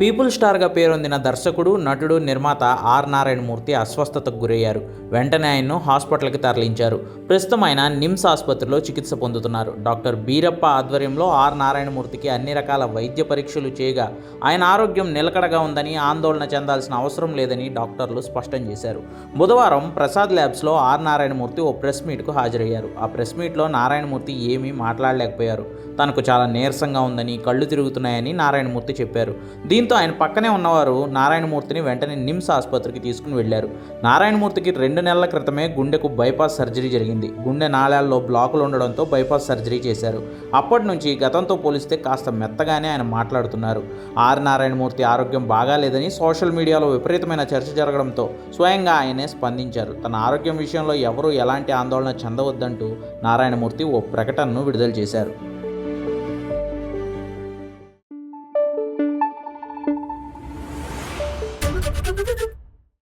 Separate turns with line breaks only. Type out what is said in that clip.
People స్టార్గా పేరొందిన దర్శకుడు నటుడు నిర్మాత ఆర్. నారాయణమూర్తి అస్వస్థతకు గురయ్యారు. వెంటనే ఆయన్ను హాస్పిటల్కి తరలించారు. ప్రస్తుతం ఆయన నిమ్స్ ఆసుపత్రిలో చికిత్స పొందుతున్నారు. డాక్టర్ బీరప్ప ఆధ్వర్యంలో ఆర్. నారాయణమూర్తికి అన్ని రకాల వైద్య పరీక్షలు చేయగా ఆయన ఆరోగ్యం నిలకడగా ఉందని ఆందోళన చెందాల్సిన అవసరం లేదని డాక్టర్లు స్పష్టం చేశారు. బుధవారం ప్రసాద్ ల్యాబ్స్లో ఆర్. నారాయణమూర్తి ఓ ప్రెస్ మీట్కు హాజరయ్యారు. ఆ ప్రెస్ మీట్లో నారాయణమూర్తి ఏమీ మాట్లాడలేకపోయారు. తనకు చాలా నీరసంగా ఉందని కళ్ళు తిరుగుతున్నాయని నారాయణమూర్తి చెప్పారు. దీంతో ఆయన పక్కనే ఉన్నవారు నారాయణమూర్తిని వెంటనే నిమ్స్ ఆసుపత్రికి తీసుకుని వెళ్ళారు నారాయణమూర్తికి రెండు నెలల క్రితమే గుండెకు బైపాస్ సర్జరీ జరిగింది. గుండె నాళాల్లో బ్లాకులు ఉండడంతో బైపాస్ సర్జరీ చేశారు. అప్పటి నుంచి గతంతో పోలిస్తే కాస్త మెత్తగానే ఆయన మాట్లాడుతున్నారు. ఆర్ నారాయణమూర్తి ఆరోగ్యం బాగాలేదని సోషల్ మీడియాలో విపరీతమైన చర్చ జరగడంతో స్వయంగా ఆయనే స్పందించారు. తన ఆరోగ్యం విషయంలో ఎవరూ ఎలాంటి ఆందోళన చెందవద్దంటూ నారాయణమూర్తి ఓ ప్రకటనను విడుదల చేశారు.